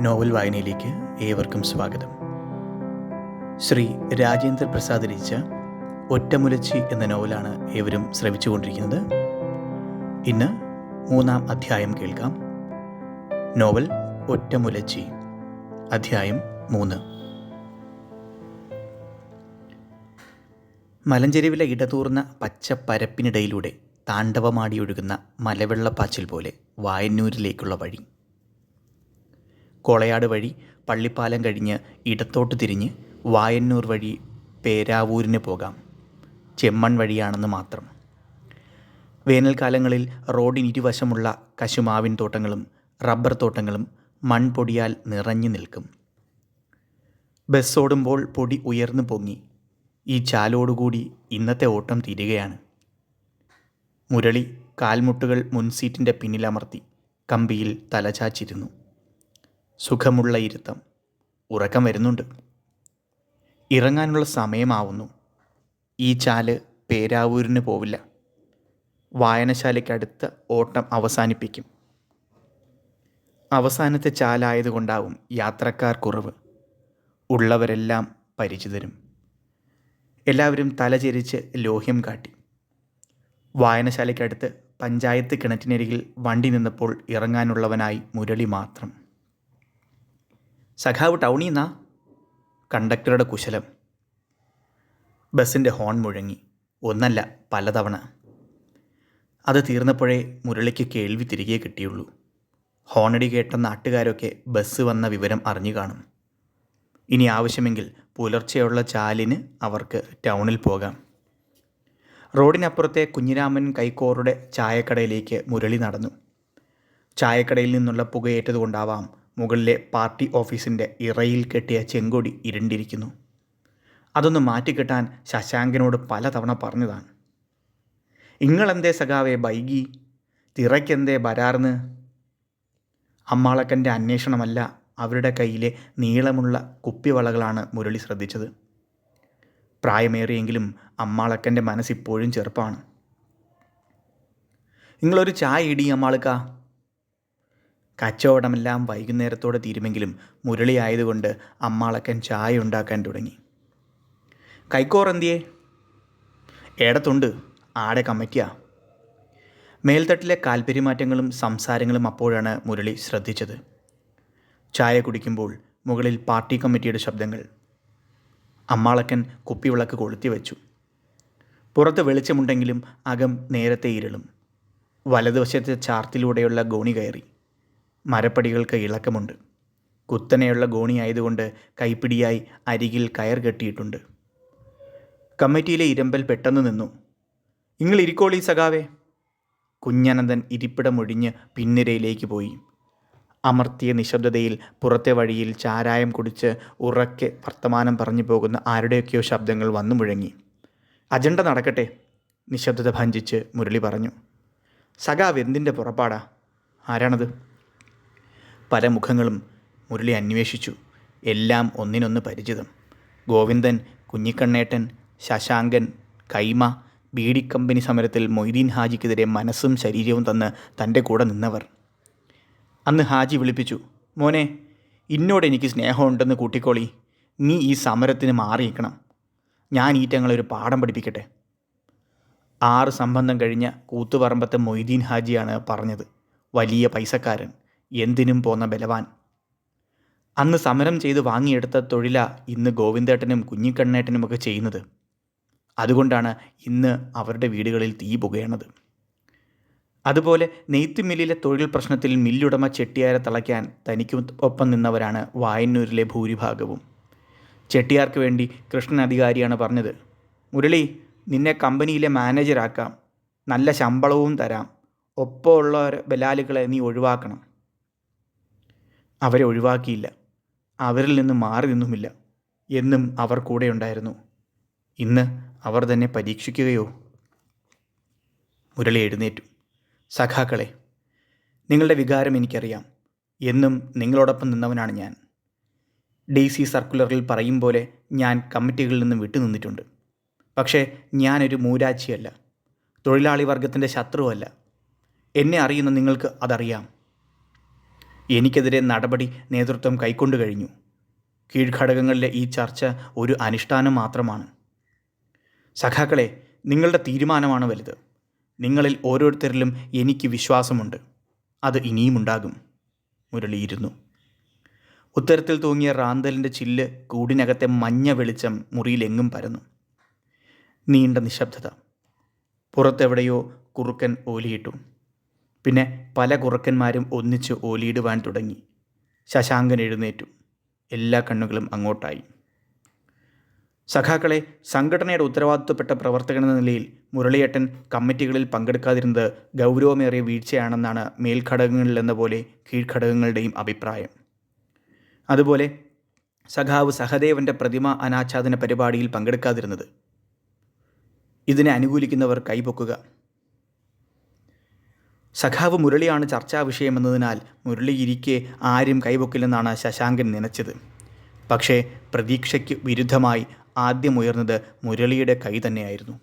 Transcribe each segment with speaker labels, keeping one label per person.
Speaker 1: Novel വായനയിലേക്ക് ഏവർക്കും സ്വാഗതം. ശ്രീ രാജേന്ദ്ര പ്രസാദ് രചിച്ച ഒറ്റമുലച്ചി എന്ന നോവലാണ് ഏവരും ശ്രവിച്ചുകൊണ്ടിരിക്കുന്നത്. ഇന്ന് മൂന്നാം അധ്യായം കേൾക്കാം. നോവൽ ഒറ്റമുലച്ചി അധ്യായം മൂന്ന്. മലഞ്ചെരുവിലെ ഇടതൂർന്ന പച്ച പരപ്പിനിടയിലൂടെ താണ്ഡവമാടിയൊഴുകുന്ന മലവെള്ളപ്പാച്ചിൽ പോലെ വായന്നൂരിലേക്കുള്ള വഴി കോളയാട് വഴി പള്ളിപ്പാലം കഴിഞ്ഞ് ഇടത്തോട്ട് തിരിഞ്ഞ് വായന്നൂർ വഴി പേരാവൂരിന് പോകാം. ചെമ്മൺ വഴിയാണെന്ന് മാത്രം. വേനൽക്കാലങ്ങളിൽ റോഡിനിരുവശമുള്ള കശുമാവിൻ തോട്ടങ്ങളും റബ്ബർ തോട്ടങ്ങളും മൺപൊടിയാൽ നിറഞ്ഞു നിൽക്കും. ബസ് ഓടുമ്പോൾ പൊടി ഉയർന്നു പൊങ്ങി. ഈ ചാലോടുകൂടി ഇന്നത്തെ ഓട്ടം തീരുകയാണ്. മുരളി കാൽമുട്ടുകൾ മുൻസീറ്റിന്റെ പിന്നിലമർത്തി കമ്പിയിൽ തലചാച്ചിരുന്നു. സുഖമുള്ള ഇരുത്തം. ഉറക്കം വരുന്നുണ്ട്. ഇറങ്ങാനുള്ള സമയമാവുന്നു. ഈ ചാൽ പേരാവൂരിന് പോവില്ല. വായനശാലയ്ക്കടുത്ത ഓട്ടം അവസാനിപ്പിക്കും. അവസാനത്തെ ചാലായതുകൊണ്ടാവും യാത്രക്കാർ കുറവ്. ഉള്ളവരെല്ലാം പരിചിതരും എല്ലാവരും തലചെരിച്ച് ലോഹ്യം കാട്ടി. വായനശാലയ്ക്കടുത്ത് പഞ്ചായത്ത് കിണറ്റിനരികിൽ വണ്ടി നിന്നപ്പോൾ ഇറങ്ങാനുള്ളവനായി മുരളി മാത്രം. സഖാവ് ടൗണിൽ നിന്നാ? കണ്ടക്ടറുടെ കുശലം. ബസ്സിന്റെ ഹോൺ മുഴങ്ങി. ഒന്നല്ല പലതവണ. അത് തീർന്നപ്പോഴേ മുരളിക്ക് കേൾവി തിരികെ കിട്ടിയുള്ളൂ. ഹോണടി കേട്ട നാട്ടുകാരൊക്കെ ബസ് വന്ന വിവരം അറിഞ്ഞു കാണും. ഇനി ആവശ്യമെങ്കിൽ പുലർച്ചെയുള്ള ചാലിന് അവർക്ക് ടൗണിൽ പോകാം. റോഡിനപ്പുറത്തെ കുഞ്ഞിരാമൻ കൈക്കോറുടെ ചായക്കടയിലേക്ക് മുരളി നടന്നു. ചായക്കടയിൽ നിന്നുള്ള പുകയേറ്റതുകൊണ്ടാവാം മുകളിലെ പാർട്ടി ഓഫീസിന്റെ ഇറയിൽ കെട്ടിയ ചെങ്കൊടി ഇരുണ്ടിരിക്കുന്നു. അതൊന്ന് മാറ്റിക്കെട്ടാൻ ശശാങ്കനോട് പലതവണ പറഞ്ഞതാണ്. ഇങ്ങളെന്തേ സഖാവേ ബൈകി തിറയ്ക്കെന്തേ വരാർന്ന്? അമ്മാളക്കന്റെ അന്വേഷണമല്ല അവരുടെ കയ്യിലെ നീളമുള്ള കുപ്പിവളകളാണ് മുരളി ശ്രദ്ധിച്ചത്. പ്രായമേറിയെങ്കിലും അമ്മാളക്കന്റെ മനസ്സിപ്പോഴും ചെറുപ്പമാണ് നിങ്ങളൊരു ചായ ഇടി അമ്മാളുക്ക. കച്ചവടമെല്ലാം വൈകുന്നേരത്തോടെ തീരുമെങ്കിലും മുരളി ആയതുകൊണ്ട് അമ്മാളക്കൻ ചായ ഉണ്ടാക്കാൻ തുടങ്ങി. കൈക്കോറന്തിയെ ഏടത്തുണ്ട് ആടെ കമ്മിറ്റിയാ. മേൽത്തട്ടിലെ കാൽപെരുമാറ്റങ്ങളും സംസാരങ്ങളും അപ്പോഴാണ് മുരളി ശ്രദ്ധിച്ചത്. ചായ കുടിക്കുമ്പോൾ മുകളിൽ പാർട്ടി കമ്മിറ്റിയുടെ ശബ്ദങ്ങൾ. അമ്മാളക്കൻ കുപ്പിവിളക്ക് കൊളുത്തി വെച്ചു. പുറത്ത് വെളിച്ചമുണ്ടെങ്കിലും അകം നേരത്തെ ഇരുളും. വലതുവശത്തെ ചാർത്തിലൂടെയുള്ള ഗോണി കയറി. മരപ്പടികൾക്ക് ഇളക്കമുണ്ട്. കുത്തനെയുള്ള ഗോണിയായതുകൊണ്ട് കൈപ്പിടിയായി അരികിൽ കയർ കെട്ടിയിട്ടുണ്ട്. കമ്മിറ്റിയിലെ ഇരമ്പൽ പെട്ടെന്ന് നിന്നു. നിങ്ങൾ ഇരിക്കോളി സഖാവേ. കുഞ്ഞനന്ദൻ ഇരിപ്പിടമൊഴിഞ്ഞ് പിന്നിരയിലേക്ക് പോയി. അമർത്തിയ നിശബ്ദതയിൽ പുറത്തെ വഴിയിൽ ചാരായം കുടിച്ച് ഉറക്കെ വർത്തമാനം പറഞ്ഞു പോകുന്ന ആരുടെയൊക്കെയോ ശബ്ദങ്ങൾ വന്നു മുഴങ്ങി. അജണ്ട നടക്കട്ടെ നിശബ്ദത ഭഞ്ചിച്ച് മുരളി പറഞ്ഞു. സഖാവ് എന്തിന്റെ പുറപ്പാടാ? ആരാണത്? പല മുഖങ്ങളും മുരളി അന്വേഷിച്ചു. എല്ലാം ഒന്നിനൊന്ന് പരിചിതം. ഗോവിന്ദൻ കുഞ്ഞിക്കണ്ണേട്ടൻ ശശാങ്കൻ കൈമ ബീഡി കമ്പനി സമരത്തിൽ മൊയ്തീൻ ഹാജിക്കെതിരെ മനസ്സും ശരീരവും തന്ന് തന്റെ കൂടെ നിന്നവർ. അന്ന് ഹാജി വിളിപ്പിച്ചു മോനെ ഇന്നോട് എനിക്ക് സ്നേഹമുണ്ടെന്ന് കൂട്ടിക്കോളി. നീ ഈ സമരത്തിന് മാറിയിക്കണം ഞാൻ ഈറ്റങ്ങളൊരു പാഠം പഠിപ്പിക്കട്ടെ. ആറ് സംബന്ധം കഴിഞ്ഞ കൂത്തുപറമ്പത്തെ മൊയ്തീൻ ഹാജിയാണ് പറഞ്ഞത്. വലിയ പൈസക്കാരൻ. എന്തിനും പോന്ന ബലവാൻ. അന്ന് സമരം ചെയ്ത് വാങ്ങിയെടുത്ത തൊഴില ഇന്ന് ഗോവിന്ദേട്ടനും കുഞ്ഞിക്കണ്ണേട്ടനുമൊക്കെ ചെയ്യുന്നത്. അതുകൊണ്ടാണ് ഇന്ന് അവരുടെ വീടുകളിൽ തീ പുകയണത്. അതുപോലെ നെയ്ത്ത് മില്ലിലെ തൊഴിൽ പ്രശ്നത്തിൽ മില്ലുടമ ചെട്ടിയാരെ തളയ്ക്കാൻ തനിക്ക് ഒപ്പം നിന്നവരാണ് വായന്നൂരിലെ ഭൂരിഭാഗവും. ചെട്ടിയാർക്ക് വേണ്ടി കൃഷ്ണൻ അധികാരിയാണ് പറഞ്ഞത്. മുരളി നിന്നെ കമ്പനിയിലെ മാനേജറാക്കാം നല്ല ശമ്പളവും തരാം. ഒപ്പമുള്ള ബലാലുകളെ നീ ഒഴിവാക്കണം. അവരെ ഒഴിവാക്കിയില്ല. അവരിൽ നിന്ന് മാറി നിന്നുമില്ല എന്നും അവർ കൂടെ ഉണ്ടായിരുന്നു. ഇന്ന് അവർ തന്നെ പരീക്ഷിക്കുകയോ? മുരളി എഴുന്നേറ്റു. സഖാക്കളെ നിങ്ങളുടെ വികാരം എനിക്കറിയാം. എന്നും നിങ്ങളോടൊപ്പം നിന്നവനാണ് ഞാൻ. ഡി സി സർക്കുലറിൽ പറയും പോലെ ഞാൻ കമ്മിറ്റികളിൽ നിന്നും വിട്ടുനിന്നിട്ടുണ്ട് പക്ഷേ ഞാനൊരു മൂരാച്ചിയല്ല. തൊഴിലാളി വർഗത്തിന്റെ ശത്രുവല്ല. എന്നെ അറിയുന്ന നിങ്ങൾക്ക് അതറിയാം. എനിക്കെതിരെ നടപടി നേതൃത്വം കൈക്കൊണ്ടു കഴിഞ്ഞു. കീഴ്ഘടകങ്ങളിലെ ഈ ചർച്ച ഒരു അനുഷ്ഠാനം മാത്രമാണ്. സഖാക്കളെ നിങ്ങളുടെ തീരുമാനമാണ് വലുത്. നിങ്ങളിൽ ഓരോരുത്തരിലും എനിക്ക് വിശ്വാസമുണ്ട്. അത് ഇനിയുമുണ്ടാകും മുരളിയിരുന്നു. ഉത്തരത്തിൽ തൂങ്ങിയ റാന്തലിന്റെ ചില്ല് കൂടിനകത്തെ മഞ്ഞ വെളിച്ചം മുറിയിലെങ്ങും പരന്നു. നീണ്ട നിശബ്ദത. പുറത്തെവിടെയോ കുറുക്കൻ ഓലിയിട്ടു. പിന്നെ പല കുറുക്കന്മാരും ഒന്നിച്ച് ഓലിയിടുവാൻ തുടങ്ങി. ശശാങ്കൻ എഴുന്നേറ്റു. എല്ലാ കണ്ണുകളും അങ്ങോട്ടായി. സഖാക്കളെ സംഘടനയുടെ ഉത്തരവാദിത്വപ്പെട്ട പ്രവർത്തകൻ എന്ന നിലയിൽ മുരളിയേട്ടൻ കമ്മിറ്റികളിൽ പങ്കെടുക്കാതിരുന്നത് ഗൗരവമേറിയ വീഴ്ചയാണെന്നാണ് മേൽഘടകങ്ങളിലെന്ന പോലെ കീഴ്ഘടകങ്ങളുടെയും അഭിപ്രായം. അതുപോലെ സഖാവ് സഹദേവന്റെ പ്രതിമ അനാച്ഛാദന പരിപാടിയിൽ പങ്കെടുക്കാതിരുന്നത്. ഇതിനെ അനുകൂലിക്കുന്നവർ കൈപൊക്കുക. സഖാവ് മുരളിയാണ് ചർച്ചാ വിഷയമെന്നതിനാൽ മുരളി ഇരിക്കെ ആരും കൈവക്കില്ലെന്നാണ് ശശാങ്കൻ നനച്ചത്. പക്ഷേ പ്രതീക്ഷയ്ക്ക് വിരുദ്ധമായി ആദ്യമുയർന്നത് മുരളിയുടെ കൈ തന്നെയായിരുന്നു.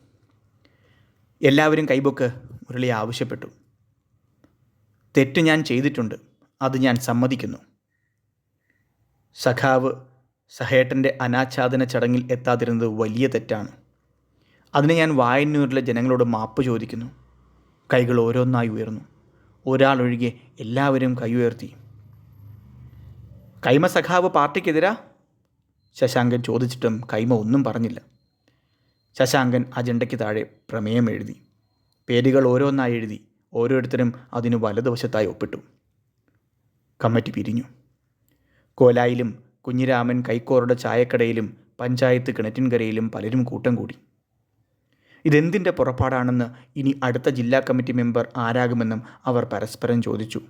Speaker 1: എല്ലാവരും കൈബൊക്ക് മുരളി ആവശ്യപ്പെട്ടു. തെറ്റ് ഞാൻ ചെയ്തിട്ടുണ്ട് അത് ഞാൻ സമ്മതിക്കുന്നു. സഖാവ് സഹേട്ടന്റെ അനാച്ഛാദന ചടങ്ങിൽ എത്താതിരുന്നത് വലിയ തെറ്റാണ്. അതിന് ഞാൻ വായന്നൂരിലെ ജനങ്ങളോട് മാപ്പ് ചോദിക്കുന്നു. കൈകൾ ഓരോന്നായി ഉയർന്നു. ഒരാളൊഴികെ എല്ലാവരും കൈ ഉയർത്തി. കൈമ സഖാവ് പാർട്ടിക്കെതിരാ? ശശാങ്കൻ ചോദിച്ചിട്ടും കൈമ ഒന്നും പറഞ്ഞില്ല. ശശാങ്കൻ അജണ്ടയ്ക്ക് താഴെ പ്രമേയം എഴുതി. പേരുകൾ ഓരോന്നായി എഴുതി. ഓരോരുത്തരും അതിനു വലതുവശത്തായി ഒപ്പിട്ടു. കമ്മിറ്റി പിരിഞ്ഞു. കോലായിലും കുഞ്ഞിരാമൻ കൈക്കോറുടെ ചായക്കടയിലും പഞ്ചായത്ത് കിണറ്റിൻകരയിലും പലരും കൂട്ടം കൂടി. ഇതെന്തിന്റെ പുറപ്പാടാണെന്ന് ഇനി അടുത്ത ജില്ലാ കമ്മിറ്റി മെമ്പർ ആരാകുമെന്നും അവർ പരസ്പരം ചോദിച്ചു.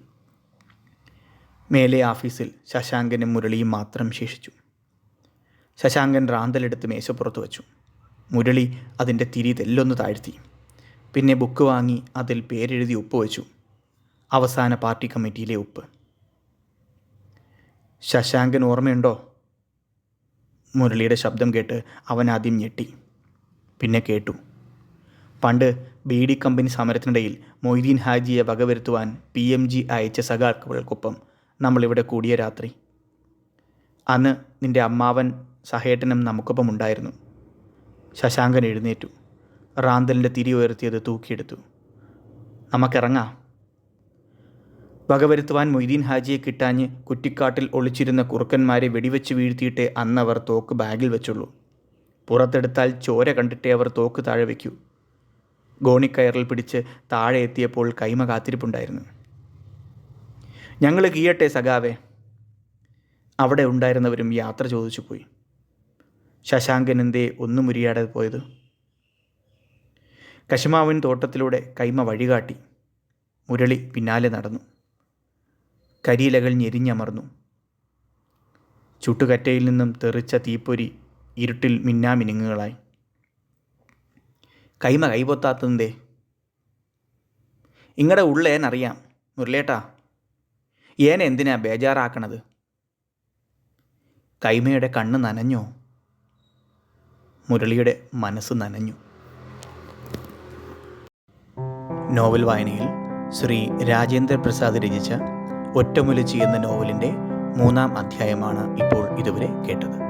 Speaker 1: മേലെ ഓഫീസിൽ ശശാങ്കനും മുരളിയും മാത്രം ശേഷിച്ചു. ശശാങ്കൻ റാന്തലെടുത്ത് മേശപ്പുറത്ത് വച്ചു. മുരളി അതിന്റെ തിരി തെല്ലൊന്ന് താഴ്ത്തി. പിന്നെ ബുക്ക് വാങ്ങി അതിൽ പേരെഴുതി ഒപ്പുവെച്ചു അവസാന പാർട്ടി കമ്മിറ്റിയിലെ ഒപ്പ്. ശശാങ്കൻ ഓർമ്മയുണ്ടോ? മുരളിയുടെ ശബ്ദം കേട്ട് അവൻ ആദ്യം ഞെട്ടി. പിന്നെ കേട്ടു. പണ്ട് ബി ഡി കമ്പനി സമരത്തിനിടയിൽ മൊയ്തീൻ ഹാജിയെ വകവരുത്തുവാൻ പി എം ജി അയച്ച സഖാക്കൾക്കൊപ്പം നമ്മളിവിടെ കൂടിയ രാത്രി. അന്ന് നിന്റെ അമ്മാവൻ സഹേട്ടനും നമുക്കൊപ്പം ഉണ്ടായിരുന്നു. ശശാങ്കൻ എഴുന്നേറ്റു. റാന്തലിന്റെ തിരി ഉയർത്തിയത് തൂക്കിയെടുത്തു. നമുക്കിറങ്ങാം. വകവരുത്തുവാൻ മൊയ്തീൻ ഹാജിയെ കിട്ടാഞ്ഞ് കുറ്റിക്കാട്ടിൽ ഒളിച്ചിരുന്ന കുറുക്കന്മാരെ വെടിവെച്ച് വീഴ്ത്തിയിട്ടേ അന്നവർ തോക്ക് ബാഗിൽ വെച്ചുള്ളൂ. പുറത്തെടുത്താൽ ചോര കണ്ടിട്ടേ അവർ തോക്ക് താഴെ വയ്ക്കൂ. ഗോണിക്കയറിൽ പിടിച്ച് താഴെ എത്തിയപ്പോൾ കൈമ കാത്തിരിപ്പുണ്ടായിരുന്നു. ഞങ്ങൾ കീയട്ടെ സഖാവേ. അവിടെ ഉണ്ടായിരുന്നവരും യാത്ര ചോദിച്ചു പോയി. ശശാങ്കൻ എന്തേ ഒന്നും മുരിയാടെ പോയത്? കശുമാവിൻ തോട്ടത്തിലൂടെ കൈമ വഴികാട്ടി. മുരളി പിന്നാലെ നടന്നു. കരിയിലകൾ ഞെരിഞ്ഞമർന്നു. ചുട്ടുകറ്റയിൽ നിന്നും തെറിച്ച തീപ്പൊരി ഇരുട്ടിൽ മിന്നാമിനുങ്ങുകളായി. കൈമ കൈപൊത്താത്തതേ ഇങ്ങടെ ഉള്ളേനറിയാം മുരളേട്ടാ ഏനെ എന്തിനാ ബേജാറാക്കണത്? കൈമയുടെ കണ്ണ് നനഞ്ഞോ? മുരളിയുടെ മനസ്സ് നനഞ്ഞു. നോവൽ വായനയിൽ ശ്രീ രാജേന്ദ്ര പ്രസാദ് രചിച്ച ഒറ്റമുലച്ചി എന്ന നോവലിന്റെ മൂന്നാം അധ്യായമാണ് ഇപ്പോൾ ഇതുവരെ കേട്ടത്.